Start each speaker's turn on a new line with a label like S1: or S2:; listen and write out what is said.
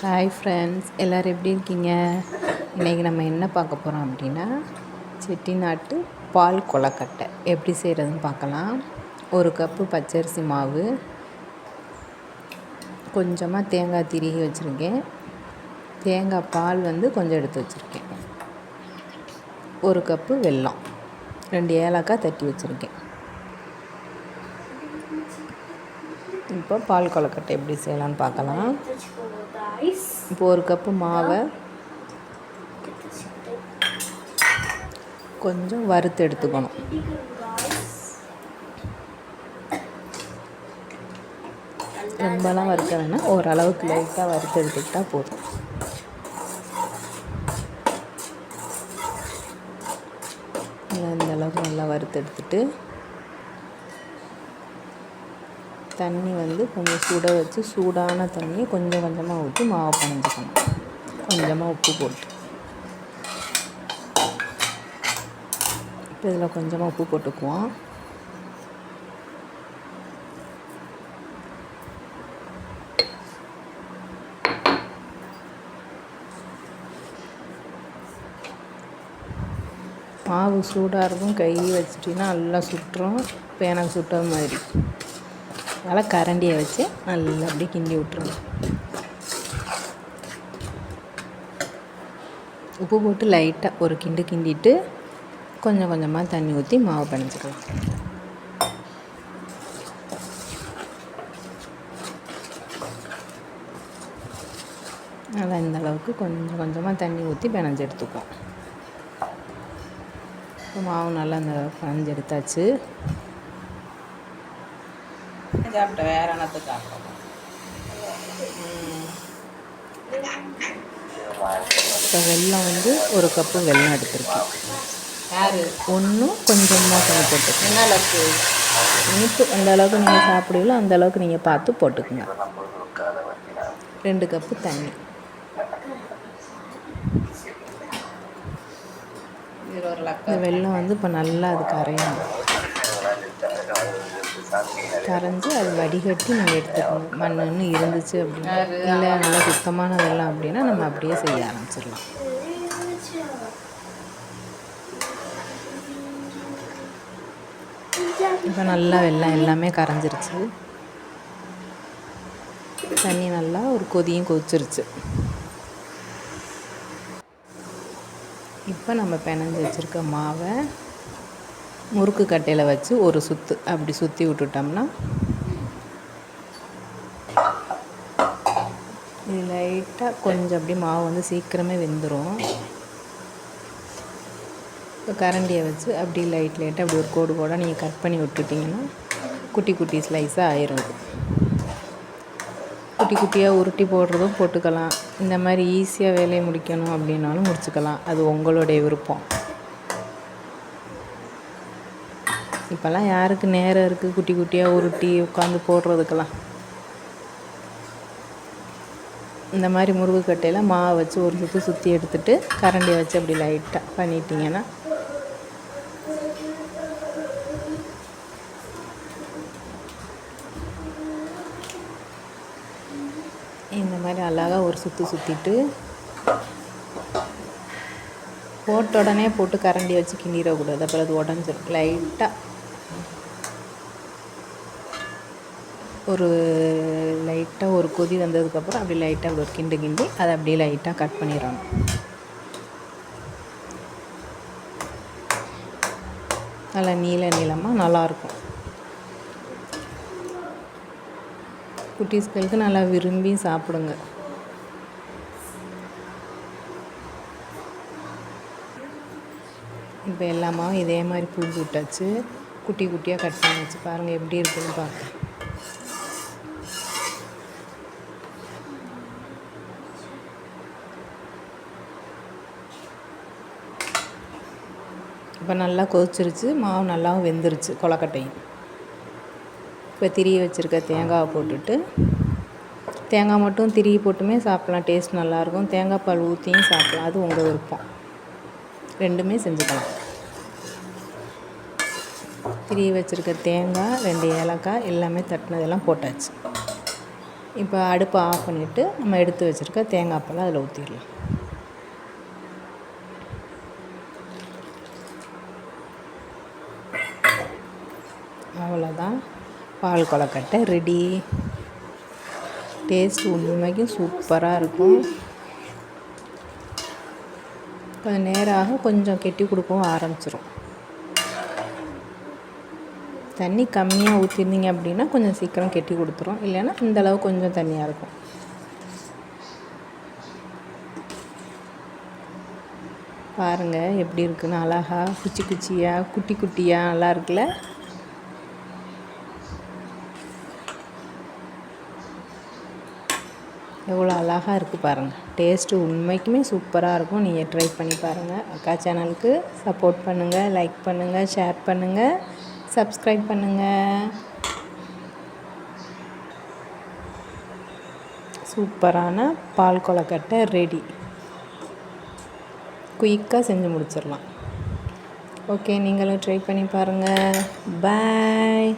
S1: Hi friends எல்லோரும் எப்படி இருக்கீங்க? இன்றைக்கி நம்ம என்ன பார்க்க போகிறோம் அப்படின்னா செட்டிநாட்டு பால் கொலக்கட்டை எப்படி செய்கிறதுன்னு பார்க்கலாம். ஒரு கப்பு பச்சரிசி மாவு கொஞ்சமாக தேங்காய் திருகி வச்சுருக்கேன். தேங்காய் பால் வந்து கொஞ்சம் எடுத்து வச்சுருக்கேன். ஒரு கப்பு வெல்லம் ரெண்டு ஏலக்காய் தட்டி வச்சுருக்கேன். இப்போ பால் கொலக்கட்டை எப்படி செய்யலாம்னு பார்க்கலாம். இப்போ ஒரு கப்பு மாவை கொஞ்சம் வறுத்து எடுத்துக்கணும். ரொம்பலாம் வறுக்க வேணாம். ஓரளவுக்கு லைட்டாக வறுத்து எடுத்துக்கிட்டால் போதும். இந்த அளவுக்கு நல்லா வறுத்து எடுத்துட்டு தண்ணி வந்து கொஞ்சம் சுட வச்சு சூடான தண்ணியை கொஞ்சம் கொஞ்சமாக ஊற்றி மாவு பனைஞ்சிக்கணும் கொஞ்சமாக உப்பு போட்டு. இப்போ இதில் கொஞ்சமாக உப்பு போட்டுக்குவோம். மாவு சூடாக இருக்கும் கை வச்சிட்டிங்கன்னா நல்லா சுட்டுரும். இப்போ எனக்கு சுட்டது மாதிரி. அதனால் கரண்டியை வச்சு நல்லா அப்படியே கிண்டி விட்ருங்க உப்பு போட்டு லைட்டாக ஒரு கிண்டு கிண்டிட்டு கொஞ்சம் கொஞ்சமாக தண்ணி ஊற்றி மாவு பிணைஞ்சிக்கலாம். நல்லா இந்த அளவுக்கு கொஞ்சம் கொஞ்சமாக தண்ணி ஊற்றி பிணைஞ்சு எடுத்துக்குவோம். மாவு நல்லா இந்த பிணைஞ்சு எடுத்தாச்சு.
S2: சாப்பிட்டேன் வேற என்னத்தை சாப்பிட்டோம்
S1: இப்போ வெல்லம் வந்து ஒரு கப்பு வெல்லம் எடுத்திருக்கேன்.
S2: யாரு?
S1: ஒன்றும் கொஞ்சமாக கொஞ்சம் போட்டுக்கோங்க
S2: என்ன லக்கு
S1: இனிப்பு எந்த அளவுக்கு நீங்கள் சாப்பிடுவீங்களோ அந்த அளவுக்கு நீங்கள் பார்த்து போட்டுக்கோங்க ரெண்டு கப்பு தண்ணி.
S2: இது ஒரு லக்கு
S1: இந்த வெல்லம் வந்து இப்போ நல்லா அது கரையணும் கரைஞ்சி அது வடிகட்டி நம்ம எடுத்துக்கணும். மண்ணுன்னு இருந்துச்சு அப்படின்னா இல்லை நல்லா சுத்தமானதெல்லாம் அப்படின்னா நம்ம அப்படியே செய்ய ஆரம்பிச்சிடலாம். இப்போ நல்லா வெள்ளம் எல்லாமே கரைஞ்சிருச்சு. தண்ணி நல்லா ஒரு கொதியும் கொதிச்சிருச்சு. இப்போ நம்ம பிணைஞ்சு வச்சுருக்க மாவை முறுக்கு கட்டையில் வச்சு ஒரு சுற்று அப்படி சுற்றி விட்டுட்டோம்னா இது லைட்டாக கொஞ்சம் அப்படி மாவு வந்து சீக்கிரமே வெந்துடும் இப்போ கரண்டியை வச்சு அப்படி லைட் லைட்டாக அப்படி ஒரு கோடு கோடாக நீங்கள் கட் பண்ணி விட்டுட்டிங்கன்னா குட்டி குட்டி ஸ்லைஸாக ஆயிரும் குட்டி குட்டியாக உருட்டி போடுறதும் போட்டுக்கலாம். இந்த மாதிரி ஈஸியாக வேலையை முடிக்கணும் அப்படின்னாலும் முடிச்சுக்கலாம். அது உங்களுடைய விருப்பம். இப்போல்லாம் யாருக்கு நேரம் இருக்குது குட்டி குட்டியாக உருட்டி உட்காந்து போடுறதுக்கெல்லாம். இந்த மாதிரி முருங்கைக்கட்டையில் மாவு வச்சு ஒரு சுற்றி சுற்றி எடுத்துட்டு கரண்டியை வச்சு அப்படி லைட்டாக பண்ணிட்டீங்கன்னா இந்த மாதிரி அழகாக ஒரு சுற்றி சுற்றிட்டு போட்ட உடனே போட்டு கரண்டி வச்சு கிண்டிடக்கூடாது. அப்புறம் அது உடஞ்சிரும். லைட்டாக ஒரு லைட்டாக ஒரு கொதி வந்ததுக்கப்புறம் அப்படி லைட்டாக அப்படி ஒரு கிண்டு கிண்டி அதை அப்படியே லைட்டாக கட் பண்ணிடணும். நல்லா நீள நீளமாக நல்லாயிருக்கும் குட்டீஸ்களுக்கு நல்லா விரும்பி சாப்பிடுங்க. இப்போ எல்லாமாவும் இதே மாதிரி பூ விட்டாச்சு குட்டி குட்டியாக கட் பண்ணி வச்சு பாருங்கள் எப்படி இருக்குன்னு பார்க்க இப்போ நல்லா கொதிச்சிருச்சு மாவு நல்லாவும் வெந்துருச்சு கொலக்கட்டையும் இப்போ திரிய வச்சுருக்க தேங்காவை போட்டுட்டு தேங்காய் மட்டும் திருகி போட்டுமே சாப்பிட்லாம் டேஸ்ட் நல்லாயிருக்கும். தேங்காய் பால் ஊற்றியும் சாப்பிட்லாம் அது உங்கள் விருப்பம். ரெண்டுமே செஞ்சுக்கலாம். திரிய வச்சுருக்க தேங்காய் ரெண்டு ஏலக்காய் எல்லாமே தட்டினதெல்லாம் போட்டாச்சு. இப்போ அடுப்பை ஆஃப் பண்ணிவிட்டு நம்ம எடுத்து வச்சுருக்க தேங்காய் பாலை அதில் ஊற்றிடலாம் அவ்வளோதான் பால் கொலக்கட்டை ரெடி டேஸ்ட் உண்மைக்கும் சூப்பராக இருக்கும். கொஞ்சம் நேராக கொஞ்சம் கெட்டி கொடுக்கவும் ஆரம்பிச்சிரும். தண்ணி கம்மியாக ஊற்றிருந்தீங்க அப்படின்னா கொஞ்சம் சீக்கிரம் கெட்டி கொடுத்துரும். இல்லைன்னா இந்தளவு கொஞ்சம் தண்ணியாக இருக்கும். பாருங்கள் எப்படி இருக்குன்னு அழகாக குச்சி குச்சியாக குட்டி குட்டியாக நல்லா இருக்குல்ல? எவ்வளோ அழகாக இருக்குது பாருங்கள் டேஸ்ட்டு உண்மைக்குமே சூப்பராக இருக்கும். நீங்கள் ட்ரை பண்ணி பாருங்கள் அக்கா சேனலுக்கு சப்போர்ட் பண்ணுங்கள் லைக் பண்ணுங்கள் ஷேர் பண்ணுங்கள் சப்ஸ்கிரைப் பண்ணுங்கள் சூப்பரான பால் கொலக்கட்டை ரெடி குயிக்காக செஞ்சு முடிச்சிடலாம். ஓகே நீங்களும் ட்ரை பண்ணி பாருங்கள் பாய்